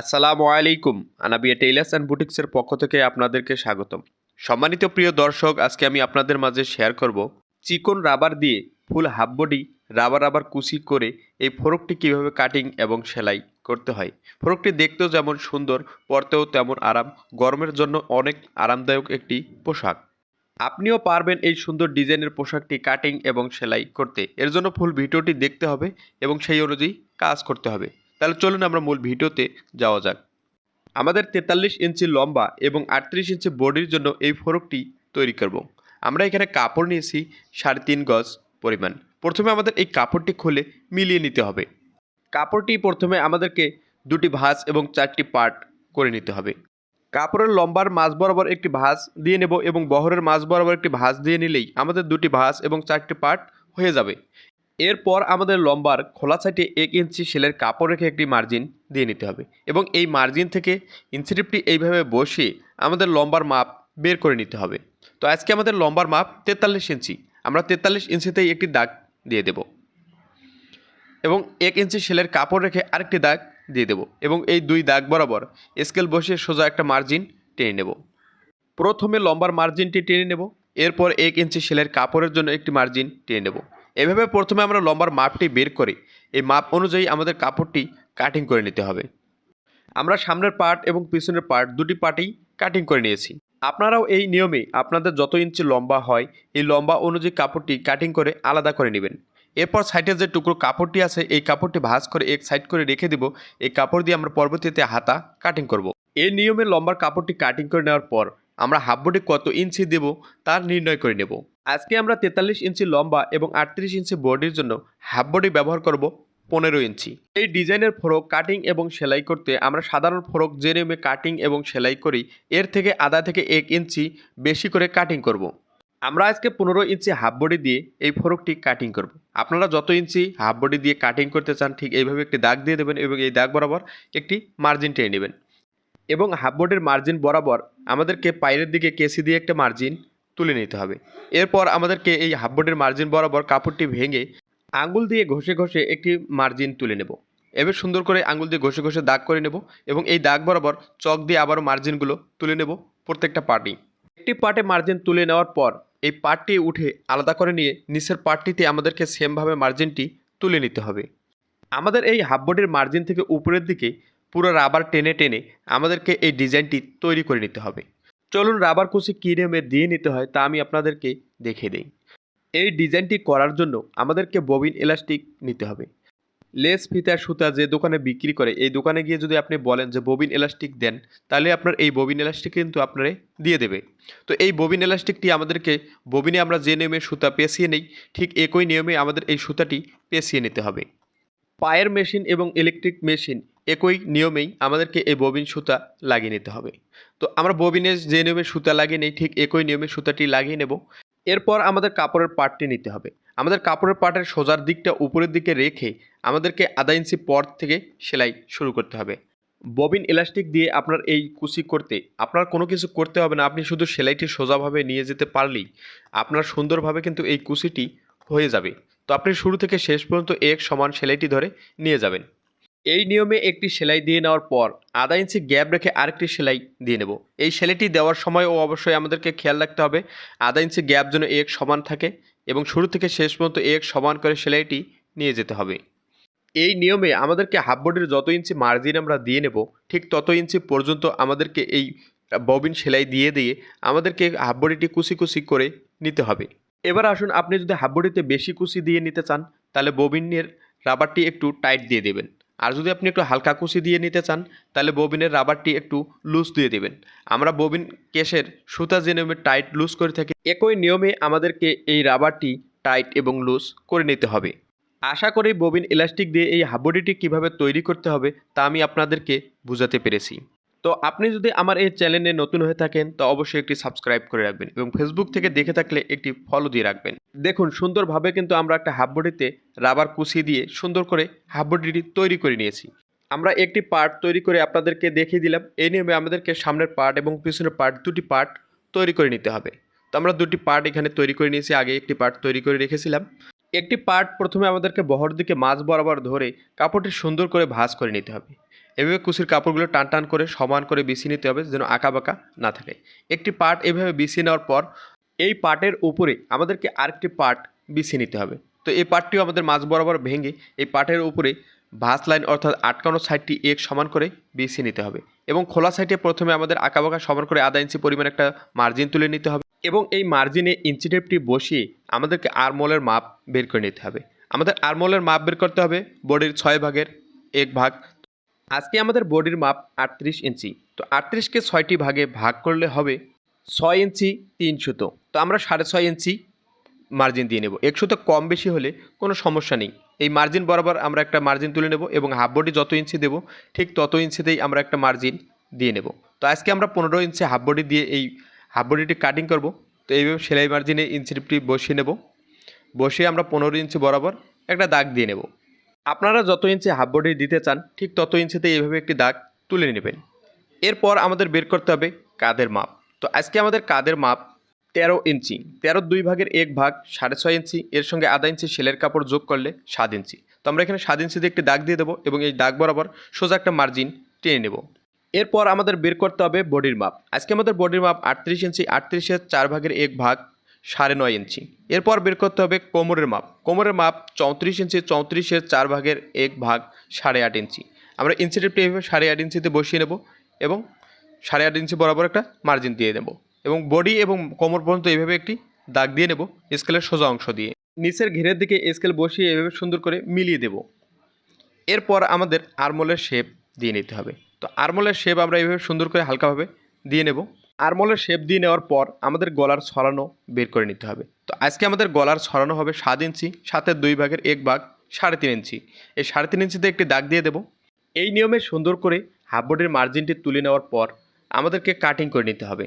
আসসালামু আলাইকুম, Anabia tailors and বুটিক্সের পক্ষ থেকে আপনাদেরকে স্বাগতম। সম্মানিত প্রিয় দর্শক, আজকে আমি আপনাদের মাঝে শেয়ার করব চিকন রাবার দিয়ে full half body rubber rubber কুচি করে এই ফোরকটি কীভাবে কাটিং এবং সেলাই করতে হয়। ফোরকটি দেখতেও যেমন সুন্দর, পরতেও তেমন আরাম, গরমের জন্য অনেক আরামদায়ক একটি পোশাক। আপনিও পারবেন এই সুন্দর ডিজাইনের পোশাকটি কাটিং এবং সেলাই করতে। এর জন্য ফুল ভিডিওটি দেখতে হবে এবং সেই অনুযায়ী কাজ করতে হবে। তাহলে চলুন আমরা মূল ভিডিওতে যাওয়া যাক। আমাদের তেতাল্লিশ ইঞ্চি লম্বা এবং আটত্রিশ ইঞ্চি বডির জন্য এই ফরকটি তৈরি করব। আমরা এখানে কাপড় নিয়েছি সাড়ে তিন গজ পরিমাণ। প্রথমে আমাদের এই কাপড়টি খুলে মিলিয়ে নিতে হবে। কাপড়টি প্রথমে আমাদেরকে দুটি ভাঁজ এবং চারটি পার্ট করে নিতে হবে। কাপড়ের লম্বার মাঝ বরাবর একটি ভাঁজ দিয়ে নেব এবং বহরের মাঝ বরাবর একটি ভাঁজ দিয়ে নিলেই আমাদের দুটি ভাঁজ এবং চারটি পার্ট হয়ে যাবে। এরপর আমাদের লম্বার খোলা সাইডে এক ইঞ্চি সেলের কাপড় রেখে একটি মার্জিন দিয়ে নিতে হবে এবং এই মার্জিন থেকে ইঞ্চিটিপটি এইভাবে বসিয়ে আমাদের লম্বার মাপ বের করে নিতে হবে। তো আজকে আমাদের লম্বার মাপ তেতাল্লিশ ইঞ্চি। আমরা তেতাল্লিশ ইঞ্চিতেই একটি দাগ দিয়ে দেব এবং এক ইঞ্চি সেলের কাপড় রেখে আরেকটি দাগ দিয়ে দেব এবং এই দুই দাগ বরাবর স্কেল বসিয়ে সোজা একটা মার্জিন টেনে নেব। প্রথমে লম্বার মার্জিনটি টেনে নেব, এরপর এক ইঞ্চি সেলের কাপড়ের জন্য একটি মার্জিন টেনে নেব। এভাবে প্রথমে আমরা লম্বার মাপটি বের করে। এই মাপ অনুযায়ী আমাদের কাপড়টি কাটিং করে নিতে হবে। আমরা সামনের পার্ট এবং পিছনের পার্ট দুটি পার্টেই কাটিং করে নিয়েছি। আপনারাও এই নিয়মে আপনাদের যত ইঞ্চি লম্বা হয়, এই লম্বা অনুযায়ী কাপড়টি কাটিং করে আলাদা করে নেবেন। এরপর সাইডে যে টুকরো কাপড়টি আছে, এই কাপড়টি ভাঁজ করে এক সাইড করে রেখে দেব। এই কাপড় দিয়ে আমরা পরবর্তীতে হাতা কাটিং করব। এই নিয়মে লম্বার কাপড়টি কাটিং করে নেওয়ার পর আমরা হাফ বডি কত ইঞ্চি দেব তার নির্ণয় করে নেব। আজকে আমরা তেতাল্লিশ ইঞ্চি লম্বা এবং আটত্রিশ ইঞ্চি বডির জন্য হাফ বডি ব্যবহার করব পনেরো ইঞ্চি এই ডিজাইনের ফরক কাটিং এবং সেলাই করতে আমরা সাধারণ ফরক যে নিয়মে কাটিং এবং সেলাই করি, এর থেকে আধা থেকে এক ইঞ্চি বেশি করে কাটিং করব। আমরা আজকে পনেরো ইঞ্চি হাফ বডি দিয়ে এই ফরকটি কাটিং করব। আপনারা যত ইঞ্চি হাফ বডি দিয়ে কাটিং করতে চান, ঠিক এইভাবে একটি দাগ দিয়ে দেবেন এবং এই দাগ বরাবর একটি মার্জিন টেনে নেবেন এবং হাফ বডির মার্জিন বরাবর আমাদেরকে পায়ের দিকে কেসি দিয়ে একটা মার্জিন তুলে নিতে হবে। এরপর আমাদেরকে এই হাফ বডির মার্জিন বরাবর কাপড়টি ভেঙে আঙ্গুল দিয়ে ঘষে ঘষে একটি মার্জিন তুলে নেব। এবার সুন্দর করে আঙ্গুল দিয়ে ঘষে ঘষে দাগ করে নেব এবং এই দাগ বরাবর চক দিয়ে আবারও মার্জিনগুলো তুলে নেব প্রত্যেকটা পার্টি একটি পার্টে মার্জিন তুলে নেওয়ার পর এই পার্টটি উঠে আলাদা করে নিয়ে নিচের পার্টটিতে আমাদেরকে সেমভাবে মার্জিনটি তুলে নিতে হবে। আমাদের এই হাফ বডির মার্জিন থেকে উপরের দিকে পুরো রাবার টেনে টেনে আমাদেরকে এই ডিজাইনটি তৈরি করে নিতে হবে। চলুন রাবার কুচি কী নিয়মে দিয়ে নিতে হয় তা আমি আপনাদেরকে দেখে দিই। এই ডিজাইনটি করার জন্য আমাদেরকে ববিন এলাস্টিক নিতে হবে। লেস ফিতার সুতা যে দোকানে বিক্রি করে, এই দোকানে গিয়ে যদি আপনি বলেন যে ববিন এলাস্টিক দেন, তাহলে আপনার এই ববিন এলাস্টিক কিন্তু আপনারে দিয়ে দেবে। তো এই ববিন এলাস্টিকটি আমাদেরকে ববিনে আমরা যে নিয়মে সুতা পেঁচিয়ে নেই, ঠিক একই নিয়মে আমাদের এই সুতাটি পেঁচিয়ে নিতে হবে। পায়ের মেশিন এবং ইলেকট্রিক মেশিন একই নিয়মেই আমাদেরকে এই ববিন সুতা লাগিয়ে নিতে হবে। তো আমরা ববিনে যে নিয়মে সুতা লাগিয়ে নেই, ঠিক একই নিয়মে সুতাটি লাগিয়ে নেব। এরপর আমাদের কাপড়ের পার্টটি নিতে হবে। আমাদের কাপড়ের পার্টের সোজার দিকটা উপরের দিকে রেখে আমাদেরকে আধা ইঞ্চি পর থেকে সেলাই শুরু করতে হবে। ববিন ইলাস্টিক দিয়ে আপনার এই কুচি করতে আপনার কোনো কিছু করতে হবে না। আপনি শুধু সেলাইটি সোজাভাবে নিয়ে যেতে পারলেই আপনার সুন্দরভাবে কিন্তু এই কুচিটি হয়ে যাবে। তো আপনি শুরু থেকে শেষ পর্যন্ত এক সমান সেলাইটি ধরে নিয়ে যাবেন। এই নিয়মে একটি সেলাই দিয়ে নেওয়ার পর আধা ইঞ্চি গ্যাপ রেখে আরেকটি সেলাই দিয়ে নেব। এই সেলাইটি দেওয়ার সময়ও অবশ্যই আমাদেরকে খেয়াল রাখতে হবে, আধা ইঞ্চি গ্যাপ যেন এক সমান থাকে এবং শুরু থেকে শেষ পর্যন্ত এক সমান করে সেলাইটি নিয়ে যেতে হবে। এই নিয়মে আমাদেরকে হাফ বডির যত ইঞ্চি মার্জিন আমরা দিয়ে নেব, ঠিক তত ইঞ্চি পর্যন্ত আমাদেরকে এই ববিন সেলাই দিয়ে দিয়ে আমাদেরকে হাফ বডিটি কুচি কুচি করে নিতে হবে। এবার আসুন, আপনি যদি হাফ বডিতে বেশি কুচি দিয়ে নিতে চান, তাহলে ববিনের রাবারটি একটু টাইট দিয়ে দেবেন। আর যদি আপনি একটু হালকা কুচি দিয়ে নিতে চান, তাহলে ববিনের রাবারটি একটু লুজ দিয়ে দেবেন। আমরা ববিন কেসের সুতা যে নিয়মে টাইট লুজ করে থাকি, একই নিয়মে আমাদেরকে এই রাবারটি টাইট এবং লুজ করে নিতে হবে। আশা করি ববিন ইলাস্টিক দিয়ে এই হাবডিটি কীভাবে তৈরি করতে হবে, তা আমি আপনাদেরকে বুঝাতে পেরেছি। তো আপনি যদি আমার এই চ্যানেলে নতুন হয়ে থাকেন, তো অবশ্যই একটি সাবস্ক্রাইব করে রাখবেন এবং ফেসবুক থেকে দেখে থাকলে একটি ফলো দিয়ে রাখবেন। দেখুন, সুন্দরভাবে কিন্তু আমরা একটা হাফ বডিতে রাবার কুচি দিয়ে সুন্দর করে হাফ বডিটি তৈরি করে নিয়েছি। আমরা একটি পার্ট তৈরি করে আপনাদেরকে দেখিয়ে দিলাম। এই নিয়মে আমাদেরকে সামনের পার্ট এবং পিছনের পার্ট দুটি পার্ট তৈরি করে নিতে হবে। তো আমরা দুটি পার্ট এখানে তৈরি করে নিয়েছি, আগে একটি পার্ট তৈরি করে রেখেছিলাম। একটি পার্ট প্রথমে আমাদেরকে বহর দিকে মাছ বরাবর ধরে কাপড়টি সুন্দর করে ভাঁজ করে নিতে হবে। এভাবে কুচির কাপড়গুলো টান টান করে সমান করে বিছিয়ে নিতে হবে যেন আঁকা বাঁকা না থাকে। একটি পার্ট এভাবে বিছিয়ে নেওয়ার পর এই পার্টের উপরে আমাদেরকে আরেকটি পার্ট বিছিয়ে নিতে হবে। তো এই পার্টটিও আমাদের মাঝ বরাবর ভেঙে এই পার্টের উপরে ভাস লাইন অর্থাৎ আটকানো সাইডটি এক সমান করে বিছিয়ে নিতে হবে এবং খোলা সাইডে প্রথমে আমাদের আঁকা বাঁকা সমান করে আধা ইঞ্চি পরিমাণ একটা মার্জিন তুলে নিতে হবে এবং এই মার্জিনে ইঞ্চি টেপটি বসিয়ে আমাদেরকে আরমোলের মাপ বের করে নিতে হবে। আমাদের আরমোলের মাপ বের করতে হবে বডির ছয় ভাগের এক ভাগ আজকে আমাদের বডির মাপ আটত্রিশ ইঞ্চি। তো আটত্রিশকে ছয়টি ভাগে ভাগ করলে হবে ছয় ইঞ্চি, তিন সুতো। তো আমরা সাড়ে ছয় ইঞ্চি মার্জিন দিয়ে নেব। এক সুতো কম বেশি হলে কোনো সমস্যা নেই। এই মার্জিন বরাবর আমরা একটা মার্জিন তুলে নেব এবং হাফ বডি যত ইঞ্চি দেব, ঠিক তত ইঞ্চিতেই আমরা একটা মার্জিন দিয়ে নেব। তো আজকে আমরা পনেরো ইঞ্চি হাফ বডি দিয়ে এই হাফ বডিটি কাটিং করব। তো এইভাবে সেলাই মার্জিনে ইঞ্চিটি বসিয়ে নেব। বসিয়ে আমরা পনেরো ইঞ্চি বরাবর একটা দাগ দিয়ে নেব। আপনারা যত ইঞ্চি হাফ বডি দিতে চান, ঠিক তত ইঞ্চিতে এইভাবে একটি দাগ তুলে নেবেন। এরপর আমাদের বের করতে হবে কাদের মাপ। তো আজকে আমাদের কাদের মাপ তেরো ইঞ্চি। তেরো দুই ভাগের এক ভাগ সাড়ে ছয় ইঞ্চি। এর সঙ্গে আধা ইঞ্চি সেলের কাপড় যোগ করলে সাত ইঞ্চি। তো আমরা এখানে সাত ইঞ্চিতে একটি দাগ দিয়ে দেবো এবং এই দাগ বরাবর সোজা একটা মার্জিন টেনে নেব। এরপর আমাদের বের করতে হবে বডির মাপ। আজকে আমাদের বডির মাপ আটত্রিশ ইঞ্চি। আটত্রিশের চার ভাগের এক ভাগ সাড়ে নয় ইঞ্চি। এরপর বের করতে হবে কোমরের মাপ। কোমরের মাপ চৌত্রিশ ইঞ্চি, চৌত্রিশের চার ভাগের এক ভাগ সাড়ে আট ইঞ্চি। আমরা ইঞ্চি টেপটি এইভাবে সাড়ে আট ইঞ্চিতে বসিয়ে নেব এবং সাড়ে আট ইঞ্চি বরাবর একটা মার্জিন দিয়ে দেবো এবং বডি এবং কোমর পর্যন্ত এইভাবে একটি দাগ দিয়ে নেব স্কেলের সোজা অংশ দিয়ে। নিচের ঘেরের দিকে স্কেল বসিয়ে এভাবে সুন্দর করে মিলিয়ে দেব। এরপর আমাদের আরমোলের শেপ দিয়ে নিতে হবে। তো আরমোলের শেপ আমরা এইভাবে সুন্দর করে হালকাভাবে দিয়ে নেব। আরমোলের শেপ দিয়ে নেওয়ার পর আমাদের গলার ছড়ানো বের করে নিতে হবে। তো আজকে আমাদের গলার ছড়ানো হবে সাত ইঞ্চি সাতের দুই ভাগের এক ভাগ সাড়ে তিন ইঞ্চি। এই সাড়ে তিন ইঞ্চিতে একটি দাগ দিয়ে দেব। এই নিয়মে সুন্দর করে হাফ বডির মার্জিনটি তুলে নেওয়ার পর আমাদেরকে কাটিং করে নিতে হবে।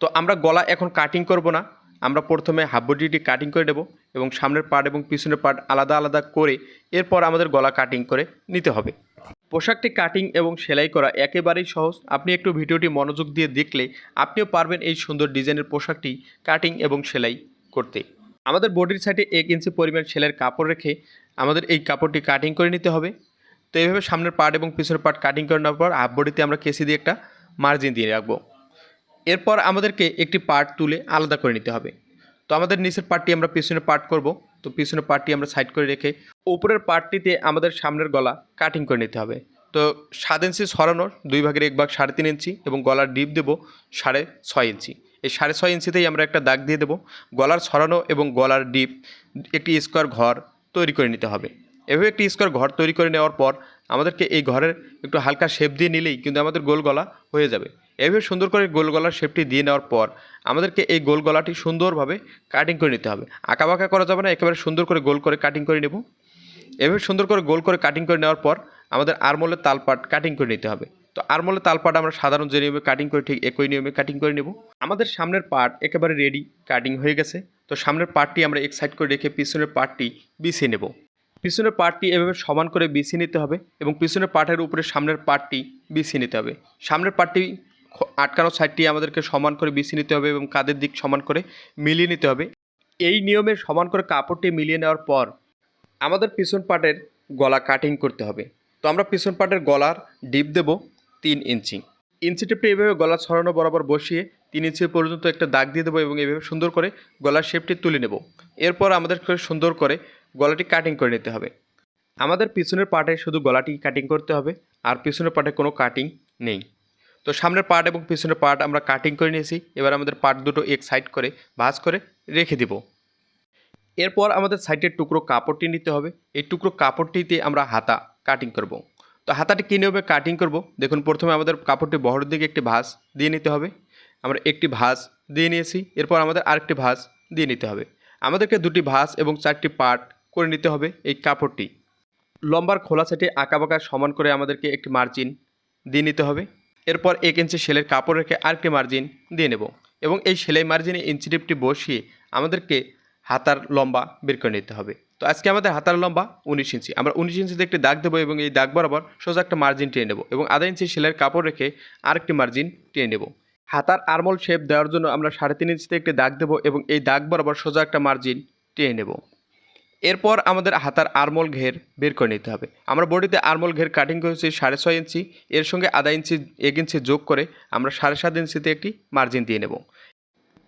তো আমরা গলা এখন কাটিং করব না, আমরা প্রথমে হাফ বডিটি কাটিং করে নেব এবং সামনের পার্ট এবং পিছনের পার্ট আলাদা আলাদা করে এরপর আমাদের গলা কাটিং করে নিতে হবে। পোশাকটি কাটিং এবং সেলাই করা একেবারেই সহজ। আপনি একটু ভিডিওটি মনোযোগ দিয়ে দেখলে আপনিও পারবেন এই সুন্দর ডিজাইনের পোশাকটি কাটিং এবং সেলাই করতে। আমাদের বডির সাইডে এক ইঞ্চি পরিমাণ সেলাইয়ের কাপড় রেখে আমাদের এই কাপড়টি কাটিং করে নিতে হবে। তো এইভাবে সামনের পার্ট এবং পিছনের পার্ট কাটিং করে নেওয়ার পর হাফ বডিতে আমরা কেসি দিয়ে একটা মার্জিন দিয়ে রাখব। এরপর আমাদেরকে একটি পার্ট তুলে আলাদা করে নিতে হবে। তো আমাদের নিচের পার্টটি আমরা পিছনে পার্ট করব। তো পিছনের পার্টটি আমরা সাইড করে রেখে উপরের পার্টটিতে আমাদের সামনের গলা কাটিং করে নিতে হবে। তো সাত ইঞ্চি সরানোর দুই ভাগের এক ভাগ সাড়ে তিন ইঞ্চি এবং গলার ডিপ দেবো সাড়ে ছয় ইঞ্চি এই সাড়ে ছয় ইঞ্চিতেই আমরা একটা দাগ দিয়ে দেবো। গলার ছড়ানো এবং গলার ডিপ একটি স্কোয়ার ঘর তৈরি করে নিতে হবে। এভাবে একটি স্কোয়ার ঘর তৈরি করে নেওয়ার পর আমাদেরকে এই ঘরের একটু হালকা শেপ দিয়ে নিলেই কিন্তু আমাদের গোল গলা হয়ে যাবে। এভাবে সুন্দর করে গোল গলার শেপটি দিয়ে নেওয়ার পর আমাদেরকে এই গোল গলাটি সুন্দরভাবে কাটিং করে নিতে হবে। আঁকা বাঁকা করা যাবে না, একেবারে সুন্দর করে গোল করে কাটিং করে নেব। এভাবে সুন্দর করে গোল করে কাটিং করে নেওয়ার পর আমাদের আরমোলের তালপাট কাটিং করে নিতে হবে। তো আরমোলের তালপাট আমরা সাধারণ যে নিয়মে কাটিং করে, ঠিক একই নিয়মে কাটিং করে নেব। আমাদের সামনের পার্ট একেবারে রেডি কাটিং হয়ে গেছে। তো সামনের পার্টটি আমরা এক সাইড করে রেখে পিছনের পার্টটি বিছিয়ে নেব। পিছনের পার্টটি এভাবে সমান করে বিছিয়ে নিতে হবে এবং পিছনের পার্টের উপরে সামনের পার্টটি বিছিয়ে নিতে হবে। সামনের পার্টটি আটকানো সাইডটি আমাদেরকে সমান করে বিছিয়ে নিতে হবে এবং কাদের দিক সমান করে মিলিয়ে নিতে হবে। এই নিয়মে সমান করে কাপড়টি মিলিয়ে নেওয়ার পর আমাদের পিছন পাটের গলা কাটিং করতে হবে। তো আমরা পিছন পাটের গলার ডিপ দেব তিন ইঞ্চি। ইঞ্চি টেপটি এভাবে গলা ছড়ানো বরাবর বসিয়ে তিন ইঞ্চি পর্যন্ত একটা দাগ দিয়ে দেবো এবং এভাবে সুন্দর করে গলার শেপটি তুলে নেব। এরপর আমাদের সুন্দর করে গলাটি কাটিং করে নিতে হবে। আমাদের পিছনের পাটে শুধু গলাটি কাটিং করতে হবে, আর পিছনের পাটে কোনো কাটিং নেই। তো সামনের পার্ট এবং পিছনের পার্ট আমরা কাটিং করে নিয়েছি। এবার আমাদের পার্ট দুটো এক সাইড করে ভাজ করে রেখে দিব। এরপর আমাদের সাইডের টুকরো কাপড়টি নিতে হবে। এই টুকরো কাপড়টিতে আমরা হাতা কাটিং করব। তো হাতাটি কী নিয়মে কাটিং করব? দেখুন, প্রথমে আমাদের কাপড়টি বহরের দিকে একটি ভাঁজ দিয়ে নিতে হবে। আমরা একটি ভাঁজ দিয়ে নিয়েছি। এরপর আমাদের আরেকটি ভাঁজ দিয়ে নিতে হবে। আমাদেরকে দুটি ভাঁজ এবং চারটি পার্ট করে নিতে হবে এই কাপড়টি। লম্বার খোলা সাইডে আঁকা বাঁকা সমান করে আমাদেরকে একটি মার্জিন দিয়ে নিতে হবে। এরপর এক ইঞ্চি সেলের কাপড় রেখে আরেকটি মার্জিন দিয়ে নেব এবং এই সেলাই মার্জিনে ইঞ্চি টিপটি বসিয়ে আমাদেরকে হাতার লম্বা বের করে নিতে হবে। তো আজকে আমাদের হাতার লম্বা উনিশ ইঞ্চি। আমরা উনিশ ইঞ্চিতে একটি দাগ দেবো এবং এই দাগ বরাবর সোজা একটা মার্জিন টেনে নেব এবং আধা ইঞ্চি সেলাইয়ের কাপড় রেখে আরেকটি মার্জিন টেনে নেব। হাতার আরমোল শেপ দেওয়ার জন্য আমরা সাড়ে তিন ইঞ্চিতে একটি দাগ দেবো এবং এই দাগ বরাবর সোজা একটা মার্জিন টেনে নেব। এরপর আমাদের হাতার আরমোল ঘের বের করে নিতে হবে। আমরা বডিতে আরমোল ঘের কাটিং করেছি সাড়ে ছয় ইঞ্চি, এর সঙ্গে আধা ইঞ্চি, এক ইঞ্চি যোগ করে আমরা সাড়ে সাত ইঞ্চিতে একটি মার্জিন দিয়ে নেব।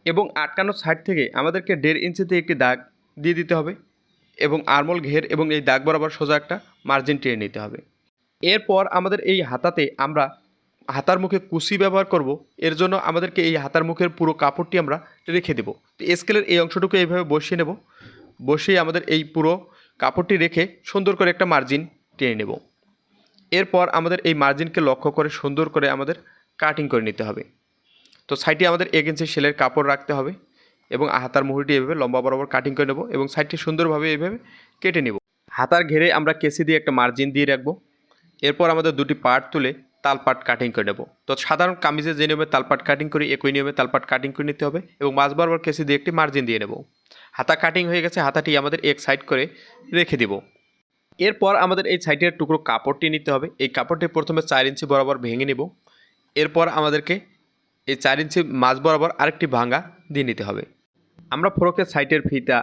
এবং আটকানো সাইড থেকে আমাদেরকে দেড় ইঞ্চিতে একটি দাগ দিয়ে দিতে হবে এবং আরমোল ঘের এবং এই দাগ বরাবর সোজা একটা মার্জিন টেনে নিতে হবে। এরপর আমাদের এই হাতাতে আমরা হাতার মুখে কুশি ব্যবহার করব। এর জন্য আমাদেরকে এই হাতার মুখের পুরো কাপড়টি আমরা রেখে দেবো। তো স্কেলের এই অংশটুকু এইভাবে বসিয়ে নেব। বসিয়ে আমাদের এই পুরো কাপড়টি রেখে সুন্দর করে একটা মার্জিন টেনে নেব। এরপর আমাদের এই মার্জিনকে লক্ষ্য করে সুন্দর করে আমাদের কাটিং করে নিতে হবে। তো সাইডে আমাদের এক ইঞ্চি সেলের কাপড় রাখতে হবে এবং হাতার মুহুরিটি এভাবে লম্বা বরাবর কাটিং করে নেব এবং সাইডটি সুন্দরভাবে এইভাবে কেটে নেব। হাতার ঘেরে আমরা কেসি দিয়ে একটা মার্জিন দিয়ে রাখব। এরপর আমাদের দুটি পার্ট তুলে তালপাট কাটিং করে নেব। তো সাধারণ কামিজে যে নিয়মে তালপাট কাটিং করি, একই নিয়মে তালপাট কাটিং করে নিতে হবে এবং মাঝ বরাবর কেসি দিয়ে একটি মার্জিন দিয়ে নেব। হাতা কাটিং হয়ে গেছে, হাতাটি আমাদের এক সাইড করে রেখে দিব। এরপর আমাদের এই সাইডের টুকরো কাপড়টি নিতে হবে। এই কাপড়টি প্রথমে চার ইঞ্চি বরাবর ভেঙে নেব। এরপর আমাদেরকে এই চার ইঞ্চি মাঝ বরাবর আরেকটি ভাঙা দিয়ে নিতে হবে। আমরা ফ্রকের সাইডের ফিতা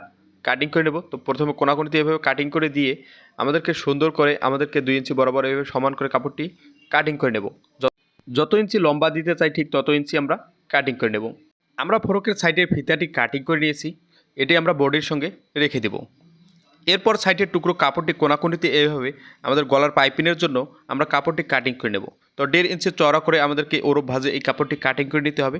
কাটিং করে নেব। তো প্রথমে কোনাকুনিতে এভাবে কাটিং করে দিয়ে আমাদেরকে সুন্দর করে আমাদেরকে দুই ইঞ্চি বরাবর এভাবে সমান করে কাপড়টি কাটিং করে নেব। যত ইঞ্চি লম্বা দিতে চাই ঠিক তত ইঞ্চি আমরা কাটিং করে নেব। আমরা ফ্রকের সাইডের ফিতাটি কাটিং করে নিয়েছি। এটি আমরা বডির সঙ্গে রেখে দেব। এরপর সাইডের টুকরো কাপড়টি কোনাকুনিতে এইভাবে আমাদের গলার পাইপিনের জন্য আমরা কাপড়টি কাটিং করে নেব। তো দেড় ইঞ্চি চড়া করে আমাদেরকে ওরব ভাজে এই কাপড়টি কাটিং করে নিতে হবে।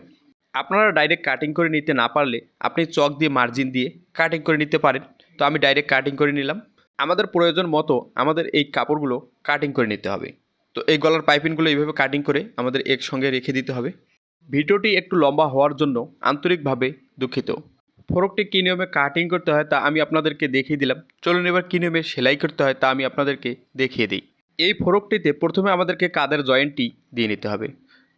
আপনারা ডাইরেক্ট কাটিং করে নিতে না পারলে আপনি চক দিয়ে মার্জিন দিয়ে কাটিং করে নিতে পারেন। তো আমি ডাইরেক্ট কাটিং করে নিলাম। আমাদের প্রয়োজন মতো আমাদের এই কাপড়গুলো কাটিং করে নিতে হবে। তো এই গলার পাইপিনগুলো এইভাবে কাটিং করে আমাদের একসঙ্গে রেখে দিতে হবে। ভিডিওটি একটু লম্বা হওয়ার জন্য আন্তরিকভাবে দুঃখিত। ফরকটি কী নিয়মে কাটিং করতে হয় তা আমি আপনাদেরকে দেখিয়ে দিলাম। চলুন এবার কী নিয়মে সেলাই করতে হয় তা আমি আপনাদেরকে দেখিয়ে দিই। এই ফরকটিতে প্রথমে আমাদেরকে কাদের জয়েন্টটি দিয়ে নিতে হবে।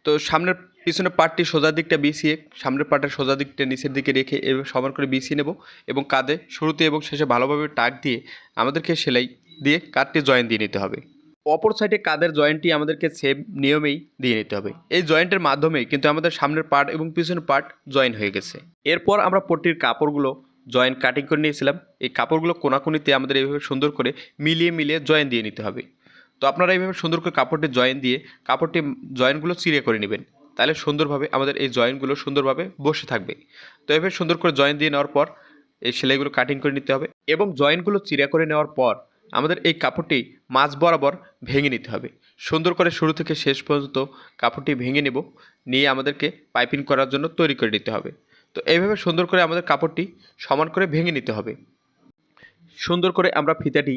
তো সামনের পিছনের পার্টটি সোজা দিকটা বিছিয়ে, সামনের পার্টের সোজা দিকটা নিচের দিকে রেখে এভাবে সমান করে বিছিয়ে নেব এবং কাঁধে শুরুতে এবং শেষে ভালোভাবে টাক দিয়ে আমাদেরকে সেলাই দিয়ে কাঠটি জয়েন দিয়ে নিতে হবে। অপর সাইডে কাদের জয়েন্টটি আমাদেরকে সেম নিয়মেই দিয়ে নিতে হবে। এই জয়েন্টের মাধ্যমে কিন্তু আমাদের সামনের পার্ট এবং পিছনের পার্ট জয়েন হয়ে গেছে। এরপর আমরা পট্টির কাপড়গুলো জয়েন্ট কাটিং করে নিয়েছিলাম। এই কাপড়গুলো কোনাকুনিতে আমাদের এইভাবে সুন্দর করে মিলিয়ে মিলিয়ে জয়েন দিয়ে নিতে হবে। তো আপনারা এইভাবে সুন্দর করে কাপড়টি জয়েন দিয়ে কাপড়টি জয়েন্টগুলো চিরে করে নেবেন। তাহলে সুন্দরভাবে আমাদের এই জয়েন্টগুলো সুন্দরভাবে বসে থাকবে। তো এভাবে সুন্দর করে জয়েন দিয়ে নেওয়ার পর এই সেলাইগুলো কাটিং করে নিতে হবে। এবং জয়েন্টগুলো চিরা করে নেওয়ার পর আমাদের এই কাপড়টি মাছ বরাবর ভেঙে নিতে হবে। সুন্দর করে শুরু থেকে শেষ পর্যন্ত কাপড়টি ভেঙে নেব। নিয়ে আমাদেরকে পাইপিং করার জন্য তৈরি করে নিতে হবে। তো এইভাবে সুন্দর করে আমাদের কাপড়টি সমান করে ভেঙে নিতে হবে। সুন্দর করে আমরা ফিতাটি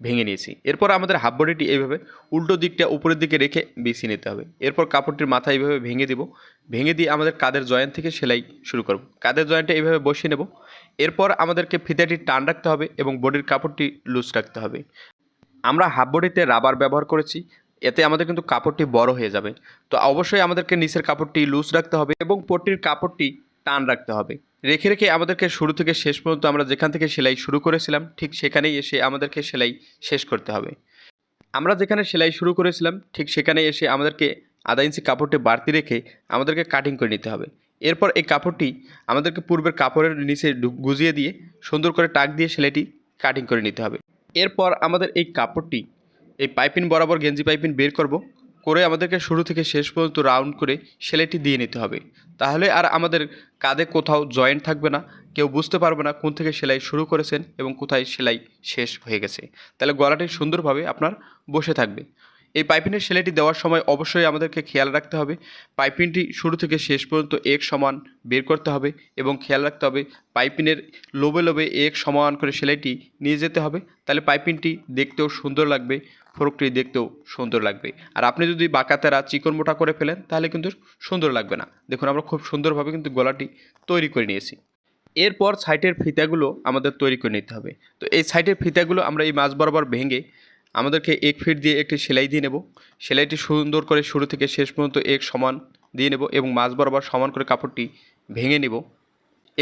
ভেঙে নিয়েছি। এরপর আমাদের হাফ বডিটি এইভাবে উল্টো দিকটা উপরের দিকে রেখে বিছিয়ে নিতে হবে। এরপর কাপড়টির মাথা এইভাবে ভেঙে দেব। ভেঙে দিয়ে আমাদের কাদের জয়েন্ট থেকে সেলাই শুরু করব। কাদের জয়েন্টে এইভাবে বসিয়ে নেব। এরপর আমাদেরকে ফিতাটি টান রাখতে হবে এবং বডির কাপড়টি লুজ রাখতে হবে। আমরা হাফ বডিতে রাবার ব্যবহার করেছি। এতে আমাদের কিন্তু কাপড়টি বড় হয়ে যাবে। তো অবশ্যই আমাদেরকে নিচের কাপড়টি লুজ রাখতে হবে এবং পট্টির কাপড়টি টান রাখতে হবে। রেখে রেখে আমাদেরকে শুরু থেকে শেষ পর্যন্ত আমরা যেখান থেকে সেলাই শুরু করেছিলাম, ঠিক সেখানেই এসে আমাদেরকে সেলাই শেষ করতে হবে। আমরা যেখানে সেলাই শুরু করেছিলাম, ঠিক সেখানে এসে আমাদেরকে আধা ইঞ্চি কাপড়টি বাড়তি রেখে আমাদেরকে কাটিং করে নিতে হবে। এরপর এই কাপড়টি আমাদেরকে পূর্বের কাপড়ের নিচে গুজিয়ে দিয়ে সুন্দর করে টাক দিয়ে সেলাইটি কাটিং করে নিতে হবে। এরপর আমাদের এই কাপড়টি, এই পাইপিন বরাবর গেঞ্জি পাইপিন বের করব। করে আমাদেরকে শুরু থেকে শেষ পর্যন্ত রাউন্ড করে সেলাইটি দিয়ে নিতে হবে। তাহলে আর আমাদের কাঁধে কোথাও জয়েন্ট থাকবে না, কেউ বুঝতে পারবে না কোন থেকে সেলাই শুরু করেছেন এবং কোথায় সেলাই শেষ হয়ে গেছে। তাহলে গলাটি সুন্দরভাবে আপনার বসে থাকবে। এই পাইপিনের সেলাইটি দেওয়ার সময় অবশ্যই আমাদেরকে খেয়াল রাখতে হবে। পাইপিনটি শুরু থেকে শেষ পর্যন্ত এক সমান বের করতে হবে এবং খেয়াল রাখতে হবে পাইপিনের লোবে লোবে এক সমান করে সেলাইটি নিয়ে যেতে হবে। তাহলে পাইপিনটি দেখতেও সুন্দর লাগবে ফ্রকটি দেখতেও সুন্দর লাগবে। আর আপনি যদি বাঁকাতেরা চিকন মোটা করে ফেলেন, তাহলে কিন্তু সুন্দর লাগবে না। দেখুন, আমরা খুব সুন্দরভাবে কিন্তু গলাটি তৈরি করে নিয়েছি। এরপর সাইটের ফিতাগুলো আমাদের তৈরি করে নিতে হবে। তো এই সাইটের ফিতাগুলো আমরা এই মাছ বরাবর ভেঙে আমাদেরকে এক ফিট দিয়ে একটি সেলাই দিয়ে নেব। সেলাইটি সুন্দর করে শুরু থেকে শেষ পর্যন্ত এক সমান দিয়ে নেব এবং মাছ বরাবর সমান করে কাপড়টি ভেঙে নেব।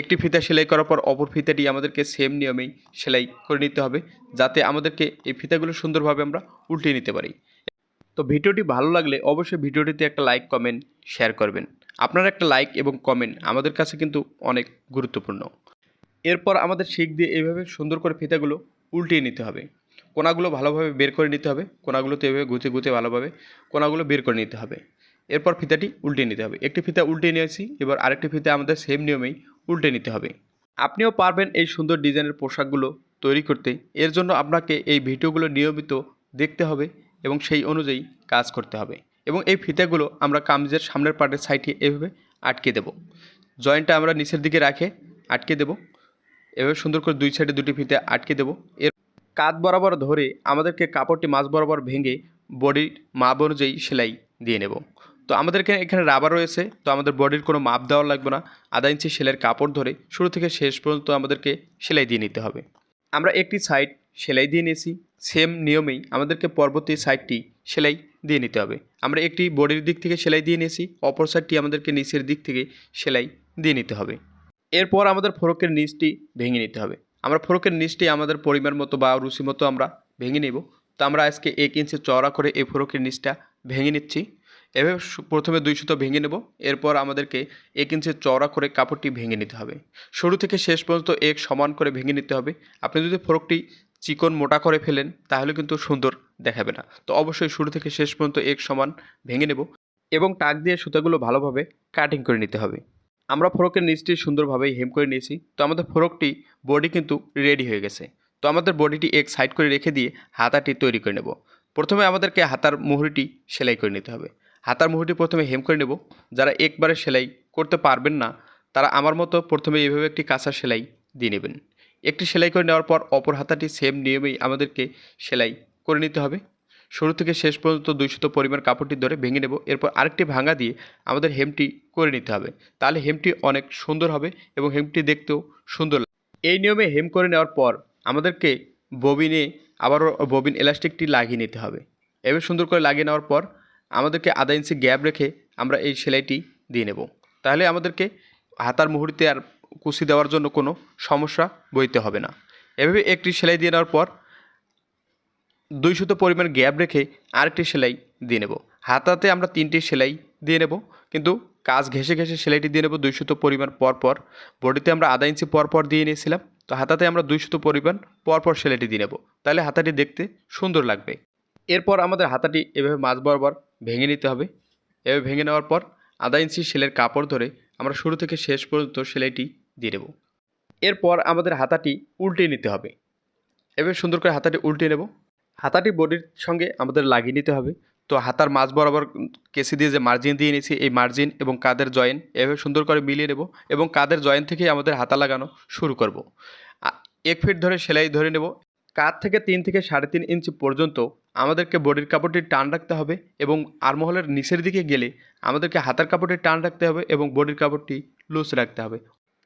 একটি ফিতা সেলাই করার পর অপর ফিতাটি আমাদেরকে সেম নিয়মেই সেলাই করে নিতে হবে, যাতে আমাদেরকে এই ফিতাগুলো সুন্দরভাবে আমরা উল্টিয়ে নিতে পারি। তো ভিডিওটি ভালো লাগলে অবশ্যই ভিডিওটিতে একটা লাইক কমেন্ট শেয়ার করবেন। আপনার একটা লাইক এবং কমেন্ট আমাদের কাছে কিন্তু অনেক গুরুত্বপূর্ণ। এরপর আমাদের শিখ দিয়ে এইভাবে সুন্দর করে ফিতাগুলো উল্টিয়ে নিতে হবে। কোনাগুলো ভালোভাবে বের করে নিতে হবে, কোনাগুলোতে এভাবে গুঁতে গুঁতে ভালোভাবে কোনাগুলো বের করে নিতে হবে। এরপর ফিতাটি উল্টে নিতে হবে। একটি ফিতা উল্টে নিয়েছি, এবার আরেকটি ফিতা আমাদের সেম নিয়মেই উল্টে নিতে হবে। আপনিও পারবেন এই সুন্দর ডিজাইনের পোশাকগুলো তৈরি করতে। এর জন্য আপনাকে এই ভিডিওগুলো নিয়মিত দেখতে হবে এবং সেই অনুযায়ী কাজ করতে হবে। এবং এই ফিতাগুলো আমরা কামিজের সামনের পার্টের সাইডে এভাবে আটকে দেব। জয়েন্টটা আমরা নিচের দিকে রাখে আটকে দেব। এভাবে সুন্দর করে দুই সাইডে দুটি ফিতে আটকে দেব। এর কাত বরাবর ধরে আমাদেরকে কাপড়টি মাছ বরাবর ভেঙে বডির মাপ অনুযায়ী সেলাই দিয়ে নেব। তো আমাদের এখানে এখানে রাবার রয়েছে, তো আমাদের বডির কোনো মাপ দেওয়া লাগবে না। আধা ইঞ্চি সেলাইয়ের কাপড় ধরে শুরু থেকে শেষ পর্যন্ত আমাদেরকে সেলাই দিয়ে নিতে হবে। আমরা একটি সাইড সেলাই দিয়ে নিয়েছি, সেম নিয়মেই আমাদেরকে পরবর্তী সাইডটি সেলাই দিয়ে নিতে হবে। আমরা একটি বডির দিক থেকে সেলাই দিয়ে নিয়েছি, অপর সাইডটি আমাদেরকে নিচের দিক থেকে সেলাই দিয়ে নিতে হবে। এরপর আমাদের ফরকের নিচটি ভেঙে নিতে হবে। আমরা ফরকের নিচটি আমাদের পরিমাণ মতো বা রুচি মতো আমরা ভেঙে নেব। তো আমরা আজকে এক ইঞ্চি চওড়া করে এই ফরকের নিচটা ভেঙে নিচ্ছি। এভাবে প্রথমে দুই সুতো ভেঙে নেব। এরপর আমাদেরকে এক ইঞ্চি চওড়া করে কাপড়টি ভেঙে নিতে হবে। শুরু থেকে শেষ পর্যন্ত এক সমান করে ভেঙে নিতে হবে। আপনি যদি ফরকটি চিকন মোটা করে ফেলেন, তাহলে কিন্তু সুন্দর দেখাবে না। তো অবশ্যই শুরু থেকে শেষ পর্যন্ত এক সমান ভেঙে নেব এবং টাক দিয়ে সুতাগুলো ভালোভাবে কাটিং করে নিতে হবে। আমরা ফরকের নিচটি সুন্দরভাবে হেম করে নিয়েছি। তো আমাদের ফরকটি বডি কিন্তু রেডি হয়ে গেছে। তো আমাদের বডিটি এক সাইড করে রেখে দিয়ে হাতাটি তৈরি করে নেব। প্রথমে আমাদেরকে হাতার মুহুরিটি সেলাই করে নিতে হবে। হাতার মুহুরিটি প্রথমে হেম করে নেব। যারা একবারে সেলাই করতে পারবেন না, তারা আমার মতো প্রথমে এইভাবে একটি কাঁচা সেলাই দিয়ে নেবেন। একটি সেলাই করে নেওয়ার পর অপর হাতাটি সেম নিয়মেই আমাদেরকে সেলাই করে নিতে হবে। শুরু থেকে শেষ পর্যন্ত দুইশত পরিমাণ কাপড়টি ধরে ভেঙে নেব। এরপর আরেকটি ভাঙা দিয়ে আমাদের হেমটি করে নিতে হবে। তাহলে হেমটি অনেক সুন্দর হবে এবং হেমটি দেখতেও সুন্দর এই নিয়মে হেম করে নেওয়ার পর আমাদেরকে ববিনে আবারও ববিন এলাস্টিকটি লাগিয়ে নিতে হবে। এভাবে সুন্দর করে লাগিয়ে নেওয়ার পর আমাদেরকে আধা ইঞ্চি গ্যাপ রেখে আমরা এই সেলাইটি দিয়ে নেব। তাহলে আমাদেরকে হাতার মুহুরিতে আর কুচি দেওয়ার জন্য কোনো সমস্যা বইতে হবে না। এভাবে একটি সেলাই দিয়ে নেওয়ার পর দুই সুতো পরিমাণ গ্যাপ রেখে আরেকটি সেলাই দিয়ে নেব। হাতাতে আমরা তিনটি সেলাই দিয়ে নেব, কিন্তু কাজ ঘেসে ঘেসে সেলাইটি দিয়ে নেব দুই পরিমাণ পর পর। বডিতে আমরা আধা ইঞ্চি পর পর দিয়ে নিয়েছিলাম, তো হাতাতে আমরা দুই সুতো পরিমাণ পর পর সেলাইটি দিয়ে নেব। তাহলে হাতাটি দেখতে সুন্দর লাগবে। এরপর আমাদের হাতাটি এভাবে মাছ বরাবর ভেঙে নিতে হবে। এভাবে ভেঙে নেওয়ার পর আধা ইঞ্চি সেলের কাপড় ধরে আমরা শুরু থেকে শেষ পর্যন্ত সেলাইটি দিয়ে দেব এরপর আমাদের হাতাটি উল্টে নিতে হবে। এভাবে সুন্দর করে হাতাটি উল্টে নেব। হাতাটি বডির সঙ্গে আমাদের লাগিয়ে নিতে হবে। তো হাতার মাছ বরাবর কেসি দিয়ে যে মার্জিন দিয়ে নিয়েছি, এই মার্জিন এবং কাদের জয়েন এভাবে সুন্দর করে মিলিয়ে নেব এবং কাদের জয়েন থেকেই আমাদের হাতা লাগানো শুরু করব। এক ফিট ধরে সেলাই ধরে নেব। কাত থেকে তিন থেকে সাড়ে তিন ইঞ্চি পর্যন্ত আমাদেরকে বডির কাপড়টি টান রাখতে হবে এবং আরমহলের নিচের দিকে গেলে আমাদেরকে হাতার কাপড়টি টান রাখতে হবে এবং বডির কাপড়টি লুজ রাখতে হবে।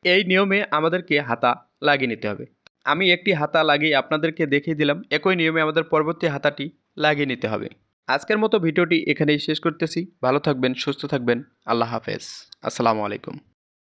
এই নিয়মে আমাদেরকে হাতা লাগিয়ে নিতে হবে। আমি একটি হাতা লাগিয়ে আপনাদেরকে দেখিয়ে দিলাম। একই নিয়মে আমাদের পরবর্তী হাতাটি লাগিয়ে নিতে হবে। আজকের মতো ভিডিওটি এখানেই শেষ করতেছি। ভালো থাকবেন, সুস্থ থাকবেন। আল্লাহ হাফেজ। আসসালামু আলাইকুম।